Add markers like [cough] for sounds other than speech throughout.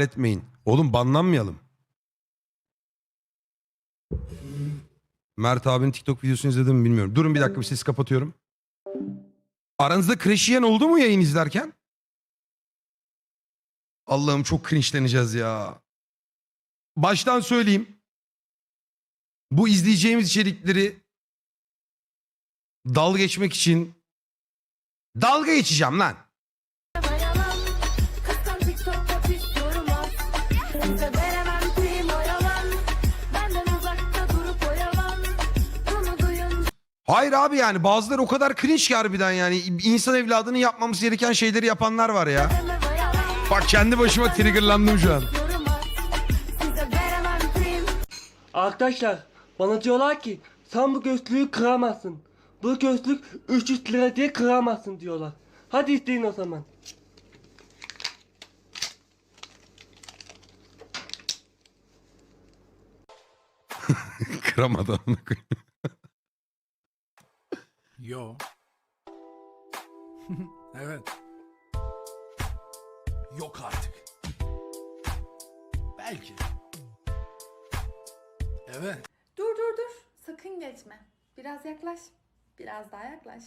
etmeyin. Oğlum banlanmayalım. Mert abinin TikTok videosunu izledim mi bilmiyorum. Durun bir dakika bir sesi kapatıyorum. Aranızda crash yiyen oldu mu yayın izlerken? Allah'ım çok cringe'leneceğiz ya. Baştan söyleyeyim. Bu izleyeceğimiz içerikleri dalga geçmek için dalga geçeceğim lan. Hayır abi yani bazıları o kadar cringe ki harbiden yani insan evladının yapmamız gereken şeyleri yapanlar var ya. Bak kendi başıma triggerlandım şu an. Arkadaşlar bana diyorlar ki sen bu gözlüğü kıramazsın. Bu gözlük 300 lira diye kıramazsın diyorlar. Hadi isteyin o zaman. [laughs] Kıramadı koyayım. Yo. [laughs] evet. Yok artık. Belki. Evet. Dur dur dur. Sakın geçme. Biraz yaklaş. Biraz daha yaklaş.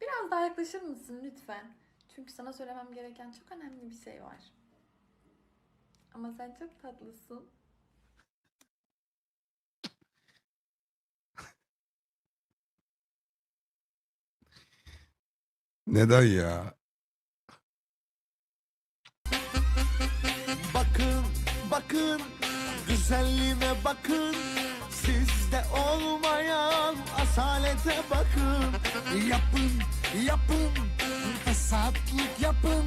Biraz daha yaklaşır mısın lütfen? Çünkü sana söylemem gereken çok önemli bir şey var. Ama sen çok tatlısın. Neden ya? Bakın, bakın, güzelliğime bakın. Sizde olmayan asalete bakın. Yapın, yapın, fesatlık yapın.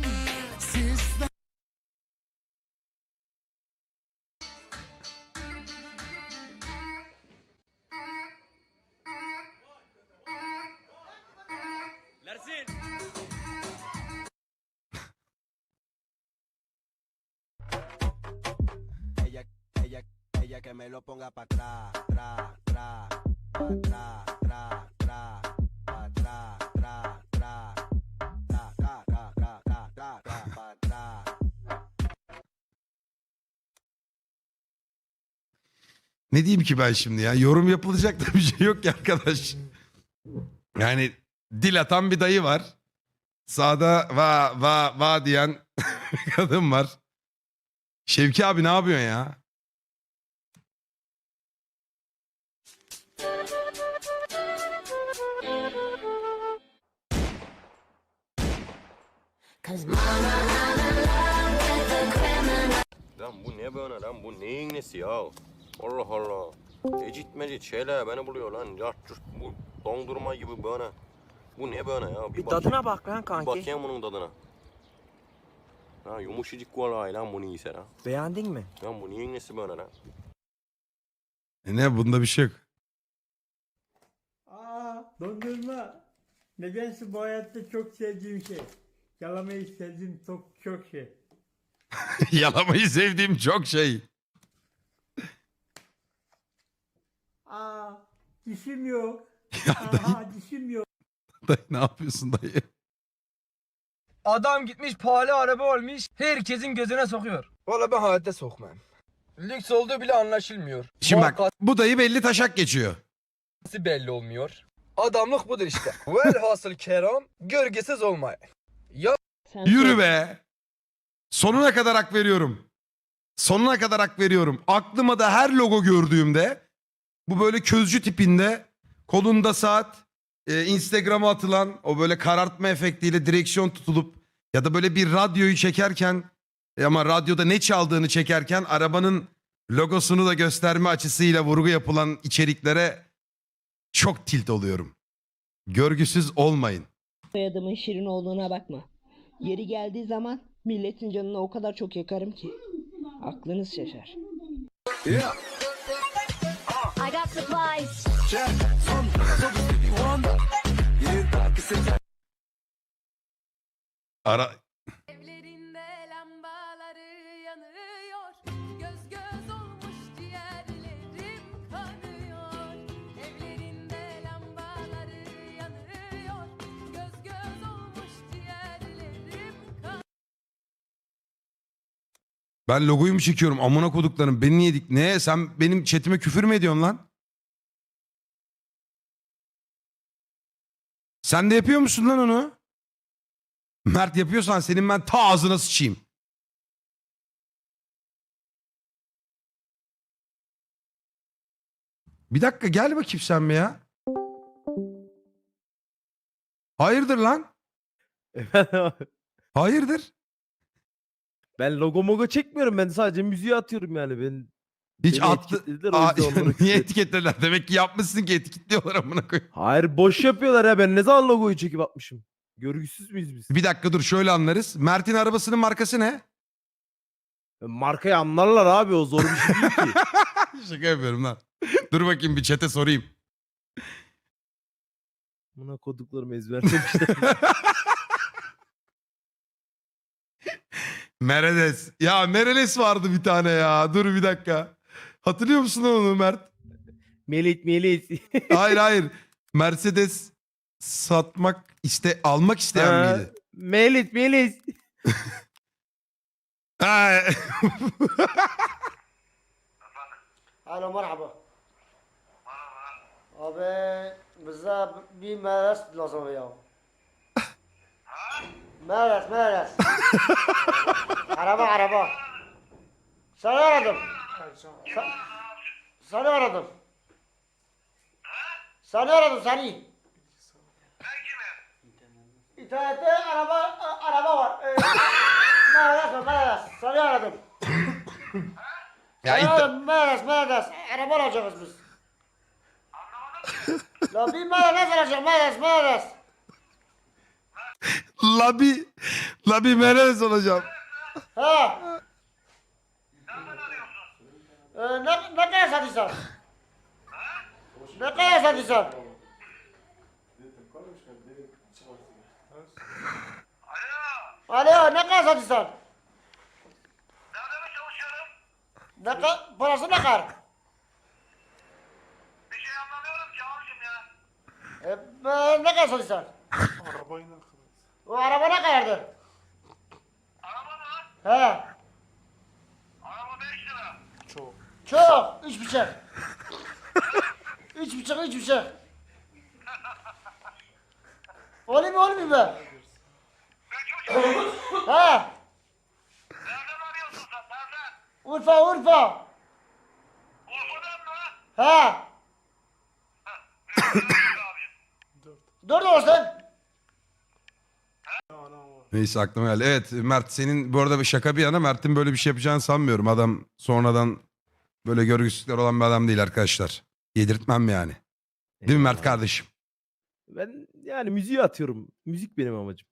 Ne diyeyim ki ben şimdi ya? Yorum yapılacak da bir şey yok ki arkadaş. Yani dil atan bir dayı var. Sağda va va va diyen [laughs] kadın var. Şevki abi ne yapıyorsun ya? Lan bu ne böyle lan bu neyin nesi ya? Allah Allah. Ecit mecit şeyler beni buluyor lan. Ya cürt, bu dondurma gibi böyle. Bu ne böyle ya? Bir bak- tadına bak lan Bir kanki. bakayım bunun tadına. Ha yumuşacık kolay lan bunu iyiyse lan. Beğendin mi? Lan bu neyin nesi böyle lan? E ne bunda bir şey yok. Aa, dondurma. Nedense bu hayatta çok sevdiğim şey. Yalamayı sevdiğim çok çok şey. [laughs] Yalamayı sevdiğim çok şey. Aa, dişim yok. Ya Aha, dişim yok. dayı ne yapıyorsun dayı? Adam gitmiş pahalı araba olmuş. Herkesin gözüne sokuyor. Valla ben hayatta sokmam. Lüks olduğu bile anlaşılmıyor. Şimdi bak bu dayı belli taşak geçiyor. Markası belli olmuyor. Adamlık budur işte. [laughs] Velhasıl keram gölgesiz olmay. Yürü be. Sonuna kadar hak veriyorum. Sonuna kadar hak veriyorum. Aklıma da her logo gördüğümde bu böyle közcü tipinde kolunda saat e, Instagram'a atılan o böyle karartma efektiyle direksiyon tutulup ya da böyle bir radyoyu çekerken e, ama radyoda ne çaldığını çekerken arabanın logosunu da gösterme açısıyla vurgu yapılan içeriklere çok tilt oluyorum. Görgüsüz olmayın. Soyadımın şirin olduğuna bakma. Yeri geldiği zaman milletin canını o kadar çok yakarım ki. Aklınız şaşar. Ara Ben logoyu mu çekiyorum? Amına koduklarım. Beni niye dik? Ne? Sen benim chatime küfür mü ediyorsun lan? Sen de yapıyor musun lan onu? Mert yapıyorsan senin ben ta ağzına sıçayım. Bir dakika gel bakayım sen bir ya. Hayırdır lan? Hayırdır? Ben logo mogo çekmiyorum ben sadece müziği atıyorum yani ben. Hiç Beni attı. etiketlediler, o Aa, yüzden onları [laughs] niye küfür- etiketlediler? Demek ki yapmışsın ki etiketliyorlar amına koyayım. Hayır boş yapıyorlar ya ben ne zaman logoyu çekip atmışım. Görgüsüz müyüz biz? Bir dakika dur şöyle anlarız. Mert'in arabasının markası ne? Markayı anlarlar abi o zor bir şey değil ki. [laughs] Şaka yapıyorum lan. dur bakayım bir çete sorayım. Buna koduklarımı ezberlemişler. [laughs] Mereles. Ya Mereles vardı bir tane ya. Dur bir dakika. Hatırlıyor musun onu Mert? Melit melit. [laughs] Hayır hayır. Mercedes satmak iste almak isteyen Ha. miydi? melit melit. [laughs] Ha. Alo merhaba. Abi bize bir meres lazım ya. Meres meres. araba araba. Seni aradım. Sa- seni aradım. Seni aradım seni. İnternette araba araba var. Ee, meres meres. Seni aradım. ya Seni aradım meres meres. Araba alacağız biz. La bir meres alacağız meres meres. Labi Labi Mereles olacağım. Ha. Ee, ne, ne kadar satıyorsun? Ne kadar satıyorsun? Alo, ne kadar satıyorsun? Ne kadar, parası ne kadar? Bir şey anlamıyorum ki abicim ya. E, ne kadar satıyorsun? Arabayı ne kadar? O araba ne kadardır? He. Araba 5 lira. Çok. Çok. Üç buçuk. üç buçuk, üç buçuk. Olayım mı olmayayım mı? He. Nereden arıyorsun sen? Nereden? Urfa, Urfa. Urfa'dan mı? He. Dört olsun. Neyse aklıma geldi. Evet Mert senin bu arada bir şaka bir yana Mert'in böyle bir şey yapacağını sanmıyorum. Adam sonradan böyle görgüsüzlükler olan bir adam değil arkadaşlar. Yedirtmem yani. Değil mi Mert kardeşim? Ben yani müziği atıyorum. Müzik benim amacım.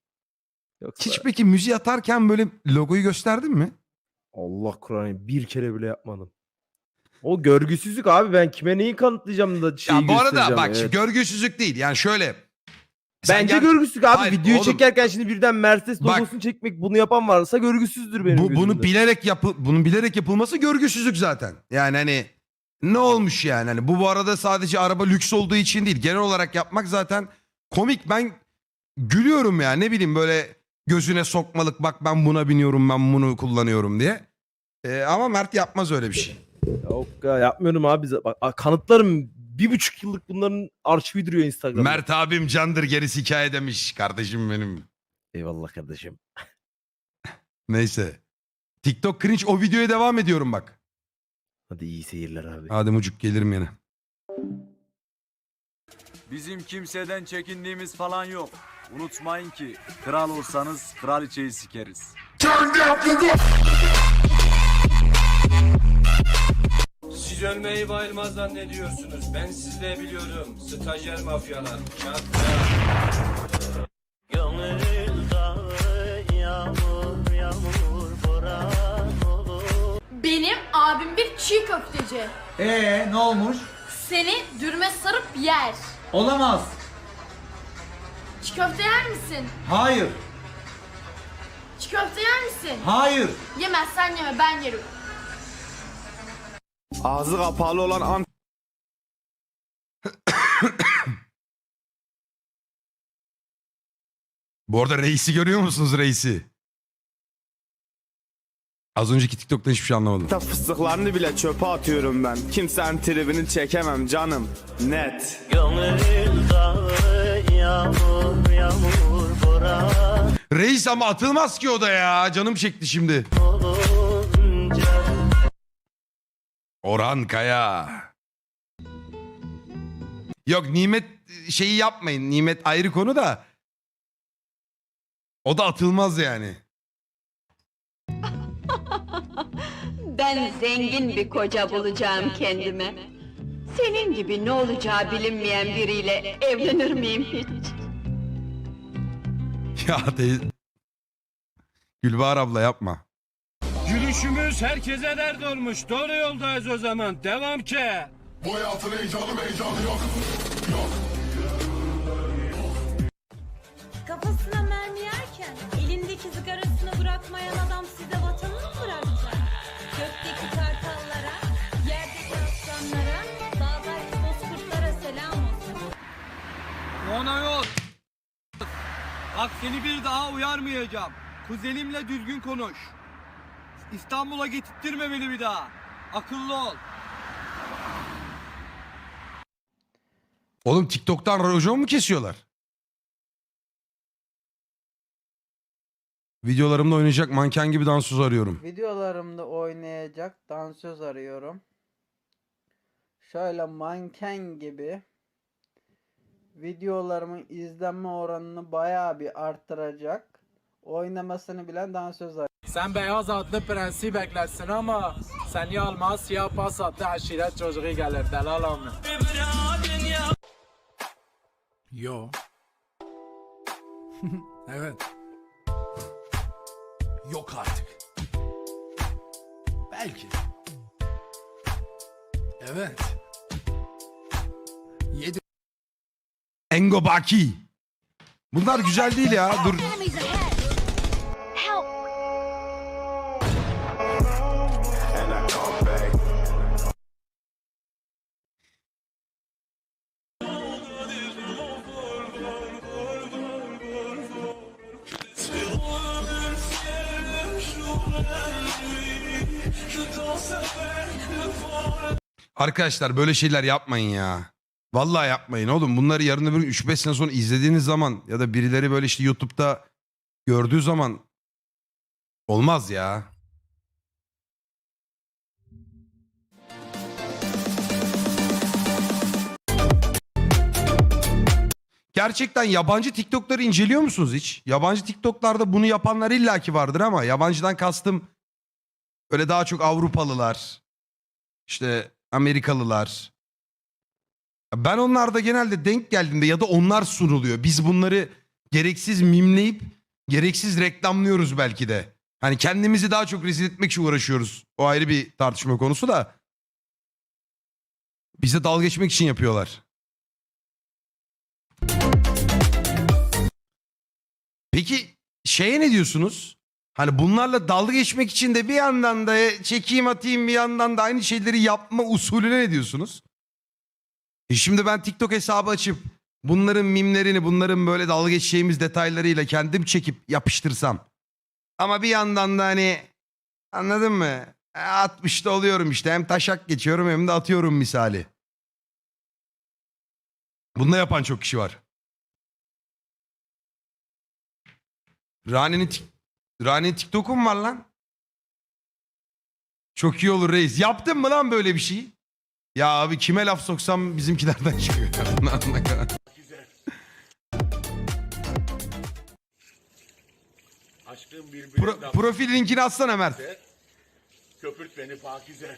Yoksa Hiç peki müziği atarken böyle logoyu gösterdin mi? Allah Kur'an'ı bir kere bile yapmadım. O görgüsüzlük abi ben kime neyi kanıtlayacağım da şeyi ya bu arada göstereceğim, bak evet. görgüsüzlük değil. Yani şöyle. Sen Bence gel- görgüsüzlük abi. Hayır, Videoyu oğlum. çekerken şimdi birden Mercedes Bak. logosunu çekmek bunu yapan varsa görgüsüzdür benim bu, bunu gözümde. bilerek yapı bunun bilerek yapılması görgüsüzlük zaten. Yani hani ne olmuş yani? Hani bu bu arada sadece araba lüks olduğu için değil. Genel olarak yapmak zaten komik. Ben gülüyorum ya ne bileyim böyle gözüne sokmalık bak ben buna biniyorum ben bunu kullanıyorum diye. Ee, ama Mert yapmaz öyle bir şey. Yok ya yapmıyorum abi. Bak, a- kanıtlarım bir buçuk yıllık bunların arşivi duruyor Instagram'da. Mert abim candır gerisi hikaye demiş kardeşim benim. Eyvallah kardeşim. Neyse. TikTok cringe o videoya devam ediyorum bak. Hadi iyi seyirler abi. Hadi mucuk gelirim yine. Bizim kimseden çekindiğimiz falan yok. Unutmayın ki kral olsanız kraliçeyi sikeriz. Siz ölmeyi bayılmaz zannediyorsunuz. Ben sizi de biliyorum. Stajyer mafyalar. Benim abim bir çiğ köfteci. Ee ne olmuş? Seni dürme sarıp yer. Olamaz. Çiğ köfte yer misin? Hayır. Çiğ köfte yer misin? Hayır. Yemezsen yeme ben yerim. Ağzı kapalı olan an [coughs] Bu arada reisi görüyor musunuz reisi? Az önceki TikTok'tan hiçbir şey anlamadım. Fıstıklarını bile çöpe atıyorum ben. Kimsenin tribini çekemem canım. Net. Reis ama atılmaz ki o da ya. Canım çekti şimdi. Orhan Kaya. Yok nimet şeyi yapmayın. Nimet ayrı konu da. O da atılmaz yani. [laughs] Ben zengin bir koca bulacağım kendime. Senin gibi ne olacağı bilinmeyen biriyle evlenir miyim hiç? Ya teyze. Gülbahar abla yapma. Yürüyüşümüz herkese dert olmuş. Doğru yoldayız o zaman. Devam ki. Kafasına mermi yerken elindeki sigarasını bırakmayan adam size vatanını mı bırakacak? Gökteki kartallara, yerdeki aslanlara, dağdaki bozkurtlara selam olsun. Ona yok. Bak seni bir daha uyarmayacağım. Kuzenimle düzgün konuş. İstanbul'a getirttirme beni bir daha. Akıllı ol. Oğlum TikTok'tan rojon mu kesiyorlar? Videolarımda oynayacak manken gibi dansöz arıyorum. Videolarımda oynayacak dansöz arıyorum. Şöyle manken gibi videolarımın izlenme oranını bayağı bir arttıracak. Oynamasını bilen dansöz arıyorum. Sen beyaz atlı prensi beklersin ama seni almaz siyah pas attı aşiret çocuğu gelir delal amı. Yo. [laughs] evet. Yok artık. Belki. Evet. Yedi. Engo Baki. Bunlar güzel değil ya. Dur. Arkadaşlar böyle şeyler yapmayın ya. Vallahi yapmayın oğlum. Bunları yarın öbür gün 3-5 sene sonra izlediğiniz zaman ya da birileri böyle işte YouTube'da gördüğü zaman olmaz ya. Gerçekten yabancı TikTok'ları inceliyor musunuz hiç? Yabancı TikTok'larda bunu yapanlar illaki vardır ama yabancıdan kastım öyle daha çok Avrupalılar, işte Amerikalılar. Ben onlarda genelde denk geldiğimde ya da onlar sunuluyor. Biz bunları gereksiz mimleyip gereksiz reklamlıyoruz belki de. Hani kendimizi daha çok rezil etmek için uğraşıyoruz. O ayrı bir tartışma konusu da. Bize dalga geçmek için yapıyorlar. Peki şeye ne diyorsunuz? Hani bunlarla dalga geçmek için de bir yandan da çekeyim atayım bir yandan da aynı şeyleri yapma usulüne ne diyorsunuz? E şimdi ben TikTok hesabı açıp bunların mimlerini, bunların böyle dalga geçeceğimiz detaylarıyla kendim çekip yapıştırsam. Ama bir yandan da hani anladın mı? E, 60'da oluyorum işte hem taşak geçiyorum hem de atıyorum misali. Bunu da yapan çok kişi var. Rani'nin tik- Rani'nin TikTok'u mu var lan? Çok iyi olur reis. Yaptın mı lan böyle bir şey? Ya abi kime laf soksam bizimkilerden çıkıyor. [laughs] Ne kadar- Pro- profil linkini atsana Mert. Köpürt beni Pakize.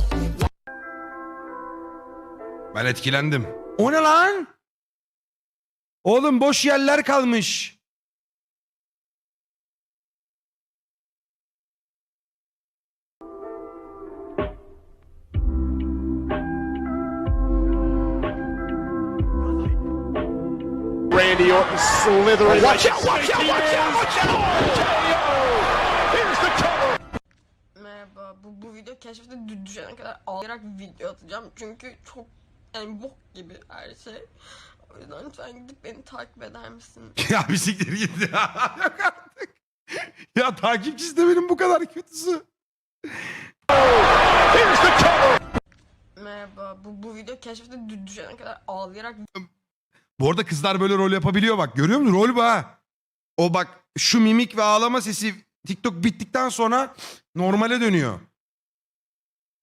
Ben etkilendim. O ne lan? Oğlum boş yerler kalmış. Randy Orton slithering. Oh, watch out, watch out, watch out, watch out. Merhaba. Bu, bu video keşfete düşene kadar ağlayarak video atacağım. Çünkü çok yani bok gibi her şey. O yüzden lütfen gidip beni takip eder misin? [laughs] ya bir siktir git ya. [laughs] Yok artık. Ya takipçisi de benim bu kadar kötüsü. Merhaba. Bu, bu video keşfete dü- düşene kadar ağlayarak Bu arada kızlar böyle rol yapabiliyor bak. Görüyor musun? Rol bu ha. O bak şu mimik ve ağlama sesi TikTok bittikten sonra normale dönüyor.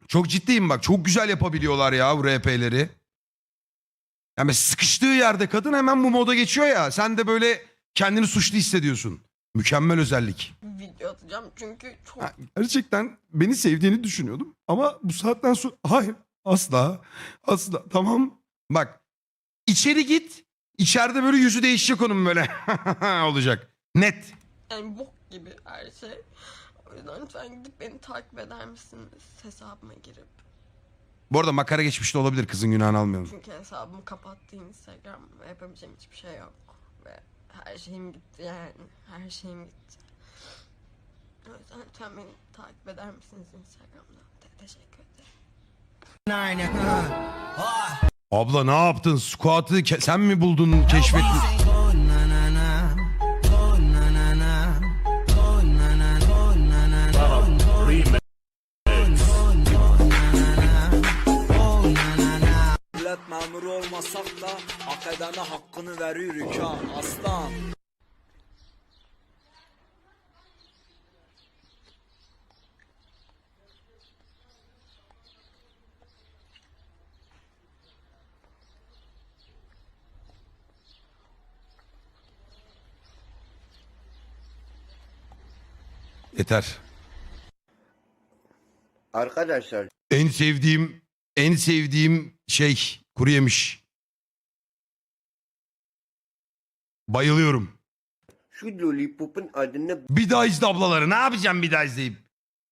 Çok ciddiyim bak. Çok güzel yapabiliyorlar ya bu RP'leri. Yani sıkıştığı yerde kadın hemen bu moda geçiyor ya. Sen de böyle kendini suçlu hissediyorsun. Mükemmel özellik. video atacağım. Çünkü çok Ha, Gerçekten beni sevdiğini düşünüyordum. Ama bu saatten sonra hayır asla asla tamam. Bak içeri git. İçeride böyle yüzü değişecek onun böyle [laughs] olacak. Net. yani bok gibi her şey. O yüzden lütfen gidip beni takip eder misin? Hesabıma girip. Bu arada makara geçmiş de olabilir kızın günahını almayalım. Çünkü hesabımı kapattı Instagram yapabileceğim hiçbir şey yok. Ve her şeyim gitti yani. Her şeyim gitti. O yüzden lütfen beni takip eder misiniz Instagram'da? Te- teşekkür ederim. Abla ne yaptın? Squat'ı ke- sen mi buldun keşfettin? Hakkını ha aslan. Yeter. Arkadaşlar En sevdiğim en sevdiğim şey kuru yemiş. Bayılıyorum. şu lollipop'un adını Bir daha izle ablaları. Ne yapacağım bir daha izleyip?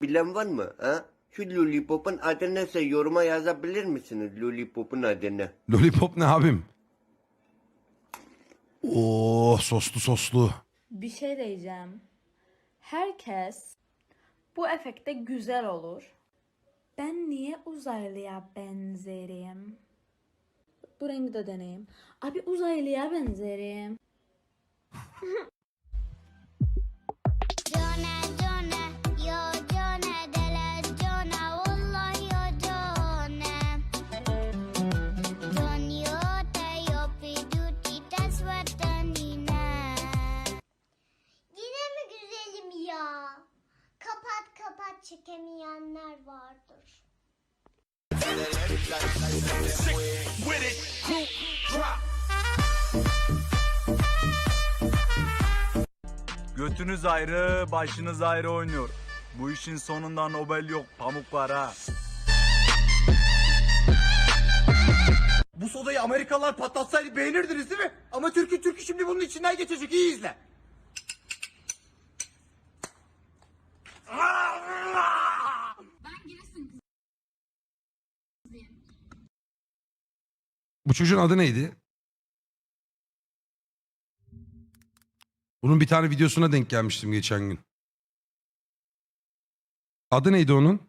bilen var mı? Ha? Şu lollipop'un adı neyse yoruma yazabilir misiniz lollipop'un adını? Lollipop ne abim? Oo soslu soslu. Bir şey diyeceğim. Herkes bu efekte güzel olur. Ben niye uzaylıya benzerim? Bu rengi de deneyeyim. Abi uzaylıya benzerim. Yine mi güzelim ya? Kapat kapat çekemeyenler vardır. With it, group drop. Götünüz ayrı, başınız ayrı oynuyor. Bu işin sonunda Nobel yok, pamuk var ha. Bu sodayı Amerikalılar patlatsaydı beğenirdiniz değil mi? Ama Türk'ü Türk'ü şimdi bunun içinden geçecek. iyi izle. Bu çocuğun adı neydi? Bunun bir tane videosuna denk gelmiştim geçen gün. Adı neydi onun?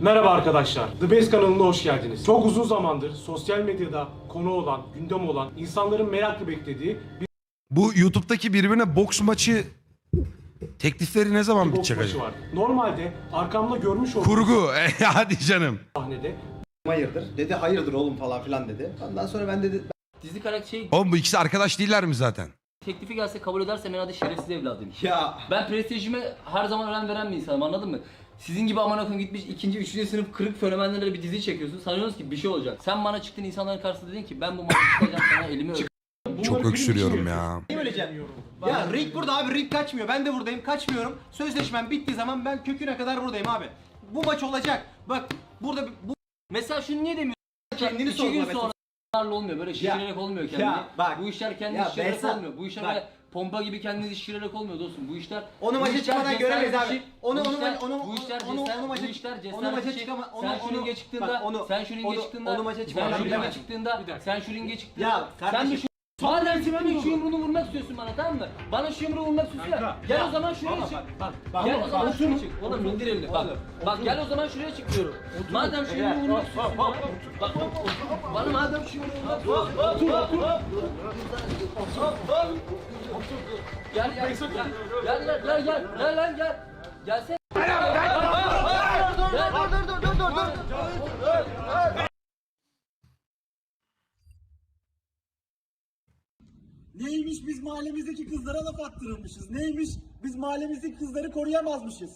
Merhaba arkadaşlar. The Base kanalına hoş geldiniz. Çok uzun zamandır sosyal medyada konu olan, gündem olan, insanların merakla beklediği bir Bu YouTube'daki birbirine boks maçı teklifleri ne zaman bitecek acaba? var. Normalde arkamda görmüş olduğunuz Kurgu. [laughs] E, hadi canım. sahnede Hayırdır? Dedi hayırdır oğlum falan filan dedi. Ondan sonra ben dedi Dizi karakter şey Oğlum bu ikisi arkadaş değiller mi zaten? teklifi gelse kabul ederse ben adı şerefsiz evladım. Ya. Ben prestijime her zaman önem veren bir insanım anladın mı? Sizin gibi aman akım gitmiş ikinci, üçüncü sınıf kırık fenomenlerle bir dizi çekiyorsun. Sanıyorsunuz ki bir şey olacak. Sen bana çıktın insanların karşısında dedin ki ben bu maçı çıkacağım sana elimi öp. Çok öksürüyorum ya. Niye öleceğim? Ya Rick burada abi Rick kaçmıyor. Ben de buradayım kaçmıyorum. Sözleşmem bittiği zaman ben köküne kadar buradayım abi. Bu maç olacak. Bak burada bu Mesela şunu niye demiyorsun? Kendini İki sorgula gün mesela. sonra olmuyor böyle şişirerek olmuyor kendini. Ya bak. Bu işler kendi Ya şişirerek Behzat, olmuyor. Bu işler bak. böyle pompa gibi kendinizi şişirerek olmuyor dostum. Bu işler Onu bu maça işler çıkmadan cesaret göremeyiz abi. işi. Onu- Bu onu- işler- onu- bu işler onu- cesaret- onu maça- bu işler onu cesaret maça işi. çıkama- onu- Sen şu onu- ringe çıktığında, bak onu- sen şu ringe onu- çıktığında, onu maça sen çıkmadan şu ringe bilemem. çıktığında, sen şu ringe çıktığında, Ya sen kardeşim, şu Madem ki bana şu yumruğunu vurmak istiyorsun bana tamam mı? Bana şu yumruğu vurmak istiyorsun ya. Gel o zaman şuraya çık. Gel o zaman şuraya çık. Oğlum indir elini bak. Bak gel o zaman şuraya çık diyorum. Madem şu yumruğu vurmak istiyorsun bana. Bak bana madem şu yumruğu vurmak istiyorsun. Otur otur. Gel gel gel. Gel gel gel gel. Gel lan gel. Gelsene. Neymiş biz mahallemizdeki kızlara laf attırılmışız. Neymiş biz mahallemizdeki kızları koruyamazmışız.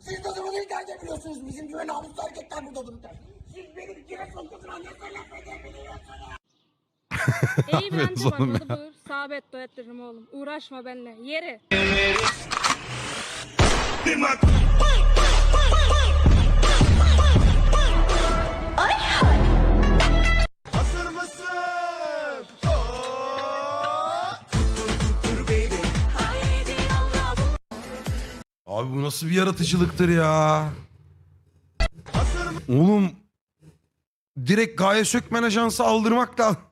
Siz de bunu nereden biliyorsunuz? Bizim güven namuslu hareketler burada dururken. Siz benim Giresun kızıma nasıl laf edebiliyorsunuz? İyi bir Yapıyoruz antrenman oğlum adı buyur. Sabit oğlum. Uğraşma benimle. Yere. Hazır Abi bu nasıl bir yaratıcılıktır ya? Oğlum direkt Gaye Sökmen Ajansı aldırmak lazım. [laughs]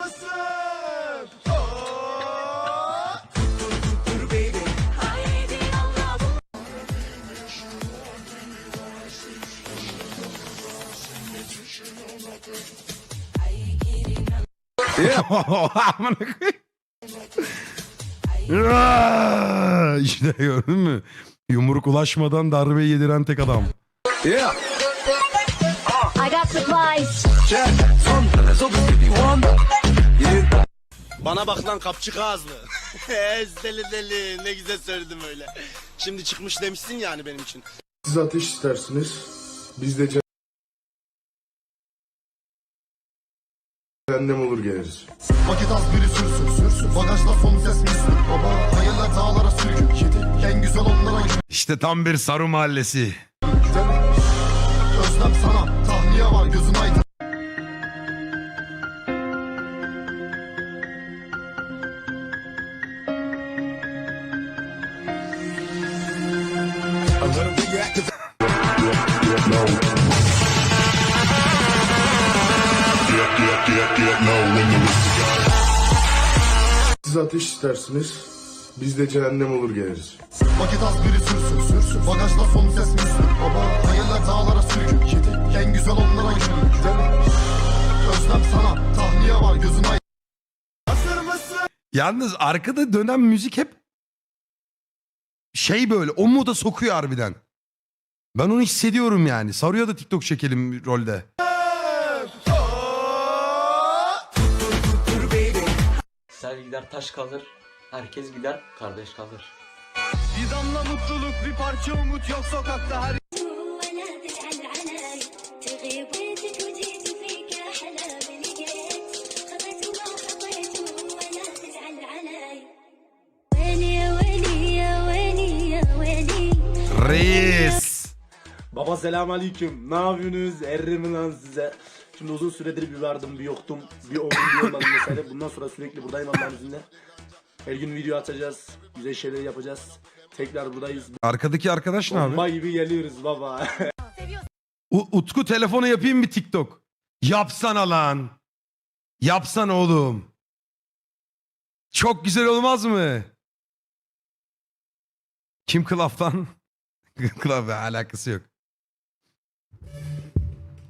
Amına koyayım. İşte gördün mü? Yumruk ulaşmadan darbe yediren tek adam. Yeah. I got supplies. Bana bak lan kapçık ağızlı. [laughs] deli deli ne güzel söyledim öyle. Şimdi çıkmış demişsin yani benim için. Siz ateş istersiniz. Biz de cehennem olur geliriz. Vakit az biri sürsün sürsün. Bagajda son ses misin? Baba hayaller dağlara sürgün. Kedi en güzel onlara İşte tam bir Saru mahallesi. Özlem sana tahliye var gözün aydın. Siz ateş istersiniz. Biz de cehennem olur geliriz. Vakit az biri sürsün sürsün. Bagajda son ses misin? Baba hayaller dağlara sürgün. Kedi en güzel onlara yürüyün. Özlem sana tahliye var gözün mısın? Yalnız arkada dönen müzik hep şey böyle o moda sokuyor harbiden. Ben onu hissediyorum yani. Sarıya da TikTok çekelim rolde. Sel gider taş kalır, herkes gider kardeş kalır. Bir damla mutluluk bir parça umut yok sokakta her Reis. Baba selam aleyküm. Ne yapıyorsunuz? Errim lan size. Şimdi uzun süredir bir vardım bir yoktum. Bir oldum bir olmadım mesela. Bundan sonra sürekli buradayım Allah'ın izniyle. Her gün video atacağız. Güzel şeyler yapacağız. Tekrar buradayız. Arkadaki arkadaş ne abi? Bomba gibi geliyoruz baba. [laughs] U- Utku telefonu yapayım bir TikTok. Yapsana lan. Yapsana oğlum. Çok güzel olmaz mı? Kim Klaf'tan? [laughs] Klaf'la alakası yok.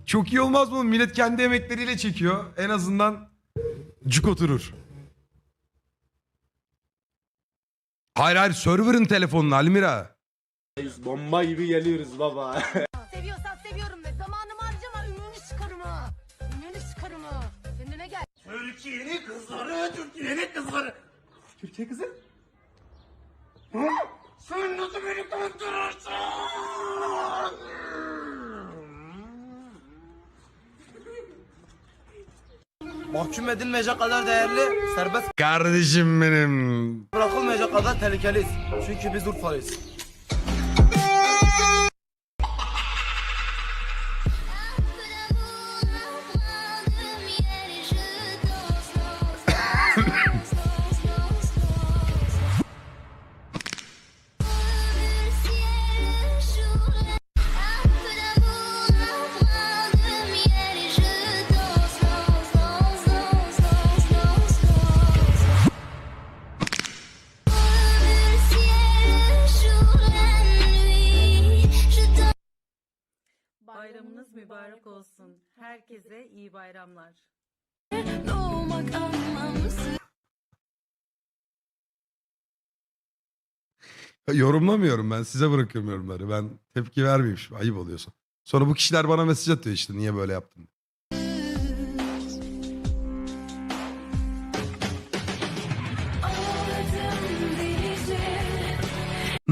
Çok iyi olmaz mı? Millet kendi emekleriyle çekiyor. En azından cuk oturur. Hayır hayır server'ın telefonunu Almira. Bomba gibi geliyoruz baba. [laughs] Seviyorsan seviyorum ve zamanımı harcama. Ümrünü çıkarım ha. Ümrünü çıkarım ha. Kendine gel. Türkiye'nin kızları, Türkiye'nin kızları. Türkiye kızı? Ha? Sen nasıl beni kandırırsın? Mahkum edilmeyecek kadar değerli, serbest Kardeşim benim. bırakılmayacak kadar tehlikeliyiz. Çünkü biz Urfalıyız. Herkese iyi bayramlar. Doğmak anlamsız. Yorumlamıyorum ben size bırakıyorum yorumları. Ben tepki vermeyeyim şimdi ayıp oluyorsa. Sonra bu kişiler bana mesaj atıyor işte niye böyle yaptın.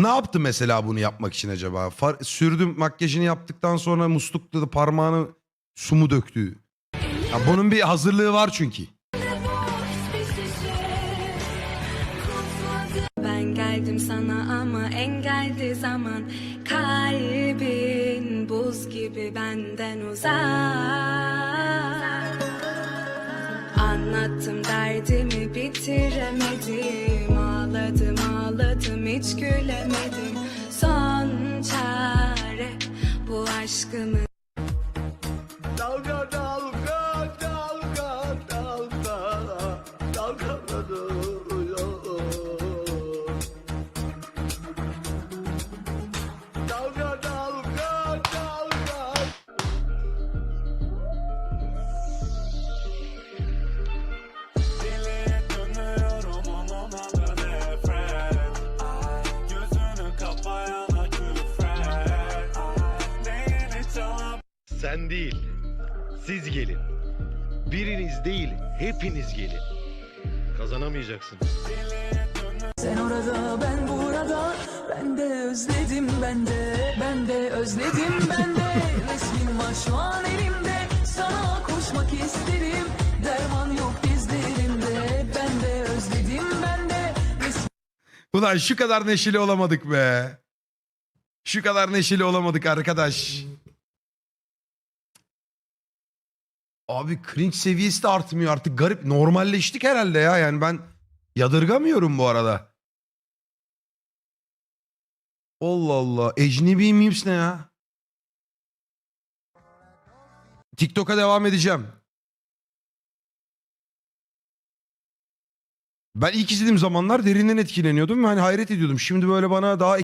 Ne yaptı mesela bunu yapmak için acaba? Far, sürdüm makyajını yaptıktan sonra muslukla da parmağını su mu döktü? Ya bunun bir hazırlığı var çünkü. Ben geldim sana ama engeldi zaman Kalbin buz gibi benden uzak Anlattım derdimi bitiremedim Ağladım ağladım hiç gülemedim. Son çare bu aşkımı Dalga dalga Değil, siz gelin. Biriniz değil, hepiniz gelin. Kazanamayacaksın. Sen orada ben burada Ben de özledim ben de Ben de özledim ben de Resmin var şu an elimde Sana koşmak isterim Derman yok dizlerimde Ben de özledim ben de Ulan şu kadar neşeli olamadık be. Şu kadar neşeli olamadık arkadaş. Abi cringe seviyesi de artmıyor artık garip. Normalleştik herhalde ya yani ben yadırgamıyorum bu arada. Allah Allah. Ecnebi memes ne ya? TikTok'a devam edeceğim. Ben ilk izlediğim zamanlar derinden etkileniyordum hani hayret ediyordum. Şimdi böyle bana daha